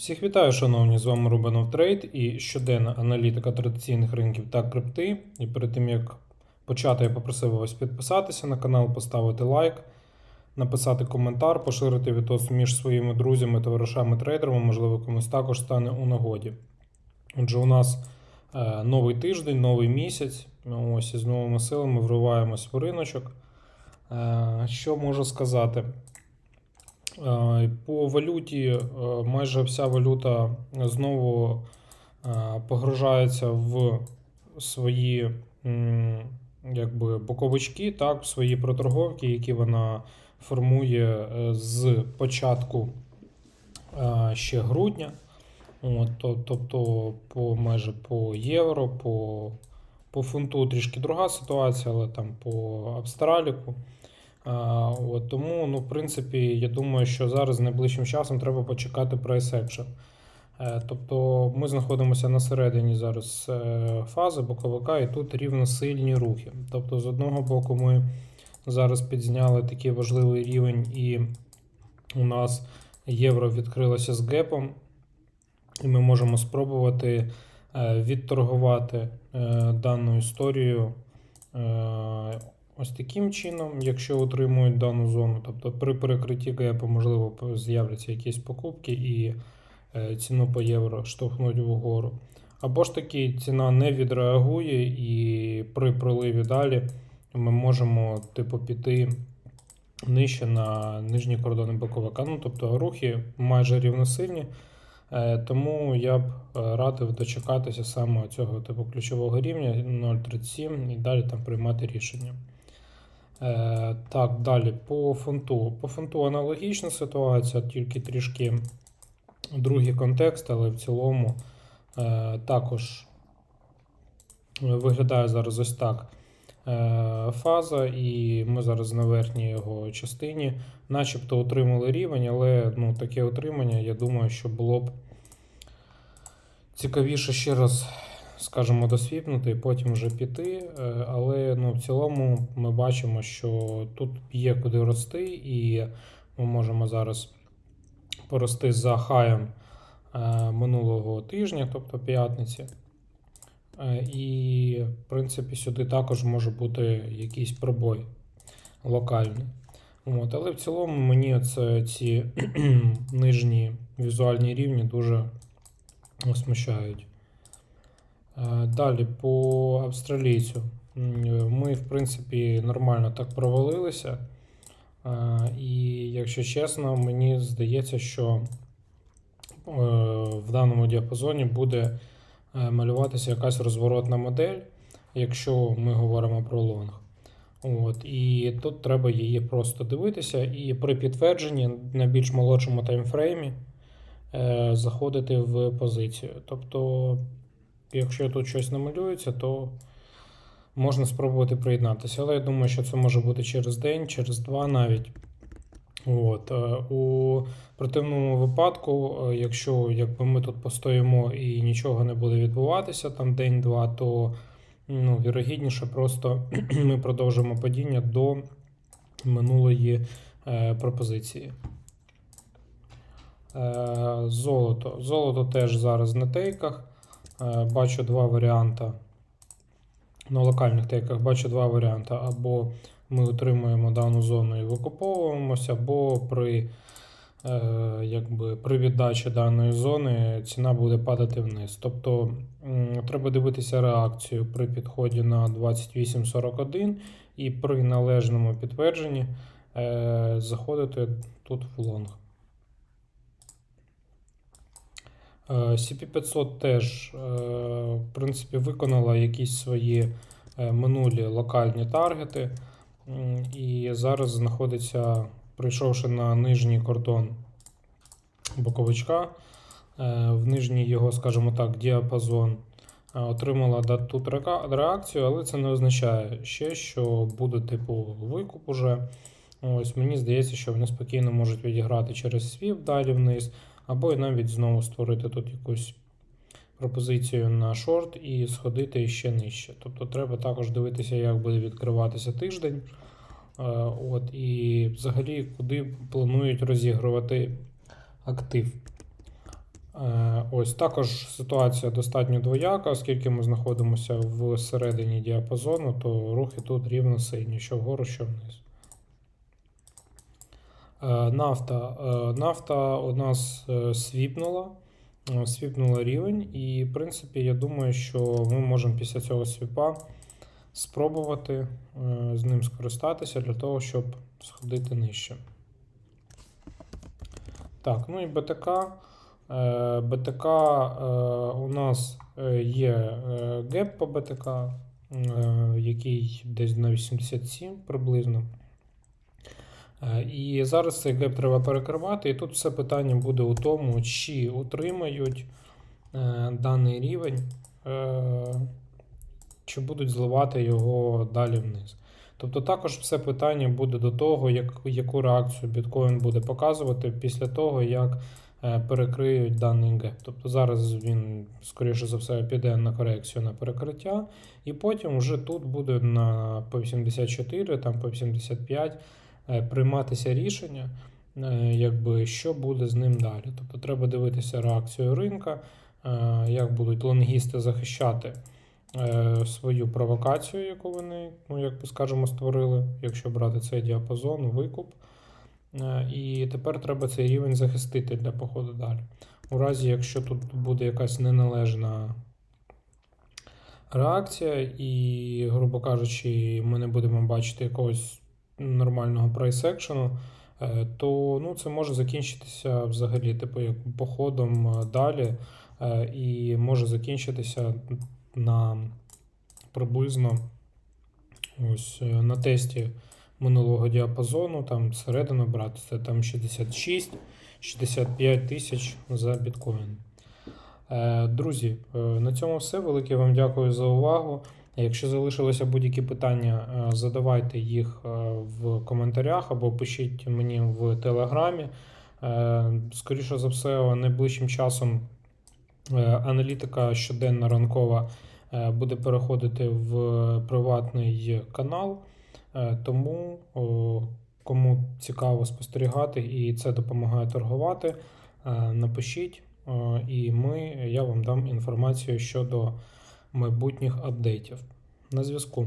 Всіх вітаю, шановні! З вами Рубанов Трейд і щоденна аналітика традиційних ринків та крипти. І перед тим як почати, я попросив вас підписатися на канал, поставити лайк, написати коментар, поширити відос між своїми друзями, товаришами трейдерами, можливо, комусь також стане у нагоді. Отже, у нас е, новий тиждень, новий місяць. Ось із новими силами вриваємось в риночок. Е, що можу сказати? Е, По валюті е, майже вся валюта знову е, погружається в свої якби, боковички, так, в свої проторговки, які вона формує з початку ще грудня. От, тобто по майже по євро, по, по фунту трішки друга ситуація, але там по Австраліку. От, тому, ну, в принципі, я думаю, що зараз найближчим часом треба почекати price action. Е, Тобто ми знаходимося на середині зараз е, фази боковика, і тут рівно сильні рухи. Тобто, з одного боку, ми зараз підзняли такий важливий рівень, і у нас євро відкрилося з гепом, і ми можемо спробувати е, відторгувати дану історію. Ось таким чином, якщо утримують дану зону, тобто при перекритті гепу, можливо, з'являться якісь покупки і е, ціну по євро штовхнуть вгору. Або ж таки ціна не відреагує, і при проливі далі ми можемо типу піти нижче на нижні кордони боковика. Ну, тобто рухи майже рівносильні. Е, Тому я б е, радив дочекатися саме цього типу ключового рівня 0,37 і далі там приймати рішення. Е, Так, далі по фунту. По фунту аналогічна ситуація, тільки трішки другий контекст, але в цілому е, також виглядає зараз ось так е, фаза, і ми зараз на верхній його частині, начебто отримали рівень, але ну, таке отримання, я думаю, що було б цікавіше ще раз, скажімо, досвіпнути і потім вже піти. Е, Але ну, в цілому ми бачимо, що тут є куди рости, і ми можемо зараз порости за хаєм е, минулого тижня, тобто п'ятниці. Е, І, в принципі, сюди також може бути якийсь пробой локальний. От, але в цілому мені оце, ці нижні візуальні рівні дуже смущають. Е, Далі по австралійцю. Ми, в принципі, нормально так провалилися. Е, І, якщо чесно, мені здається, що е, в даному діапазоні буде е, малюватися якась розворотна модель, якщо ми говоримо про лонг. От, і тут треба її просто дивитися, і при підтвердженні на більш молодшому таймфреймі е, заходити в позицію. Тобто, якщо тут щось намалюється, то можна спробувати приєднатися. Але я думаю, що це може бути через день, через два навіть. От, е, у противному випадку, е, якщо якби ми тут постоїмо і нічого не буде відбуватися там день-два, то ну, вірогідніше просто ми продовжимо падіння до минулої е, пропозиції. Е, золото. Золото теж зараз на тейках. Е, бачу два варіанти. На локальних тейках бачу два варіанти. Або ми утримуємо дану зону і викуповуємося, або при, е, якби, при віддачі даної зони ціна буде падати вниз. Тобто треба дивитися реакцію при підході на 28.41 і при належному підтвердженні е, заходити тут в лонг. Е, CP500 теж, е, в принципі, виконала якісь свої е, минулі локальні таргети. І зараз знаходиться, прийшовши на нижній кордон боковичка, е, в нижній його, скажімо так, діапазон, е, отримала тут реакцію, але це не означає ще, що буде типу викуп уже. Ось мені здається, що вони спокійно можуть відіграти через свіп далі вниз, або навіть знову створити тут якусь пропозицію на шорт і сходити ще нижче. Тобто треба також дивитися, як буде відкриватися тиждень. Е, От, і взагалі, куди планують розігрувати актив. Е, Ось також ситуація достатньо двояка, оскільки ми знаходимося в середині діапазону, то рухи тут рівно сині, що вгору, що вниз. Е, Нафта. Е, Нафта у нас е, свіпнула, свіпнула рівень, і, в принципі, я думаю, що ми можемо після цього свіпа спробувати з ним скористатися для того, щоб сходити нижче. Так, ну і БТК. БТК у нас є геп по БТК, який десь на 87 приблизно. Е, І зараз цей геп треба перекривати. І тут все питання буде у тому, чи утримають е, даний рівень, е, чи будуть зливати його далі вниз. Тобто також все питання буде до того, як, яку реакцію біткоін буде показувати після того, як перекриють даний геп. Тобто зараз він, скоріше за все, піде на корекцію на перекриття, і потім вже тут буде на по 84, там по 85 е, прийматися рішення, е, якби, що буде з ним далі. Тобто треба дивитися реакцію ринка, е, як будуть лонгісти захищати е, свою провокацію, яку вони, ну, як скажемо, створили, якщо брати цей діапазон, викуп. Е, І тепер треба цей рівень захистити для походу далі. У разі, якщо тут буде якась неналежна реакція, і, грубо кажучи, ми не будемо бачити якогось нормального прайс-екшену, е, то ну, це може закінчитися взагалі, типу, як походом е, далі, е, і може закінчитися на приблизно ось на тесті минулого діапазону, там середину брати, це там 66-65 тисяч за біткоін. Друзі, на цьому все. Велике вам дякую за увагу. Якщо залишилися будь-які питання, е, задавайте їх е, в коментарях або пишіть мені в телеграмі. Е, Скоріше за все, найближчим часом аналітика щоденна ранкова буде переходити в приватний канал. Тому, кому цікаво спостерігати і це допомагає торгувати, напишіть, і ми, я вам дам інформацію щодо майбутніх апдейтів. На зв'язку.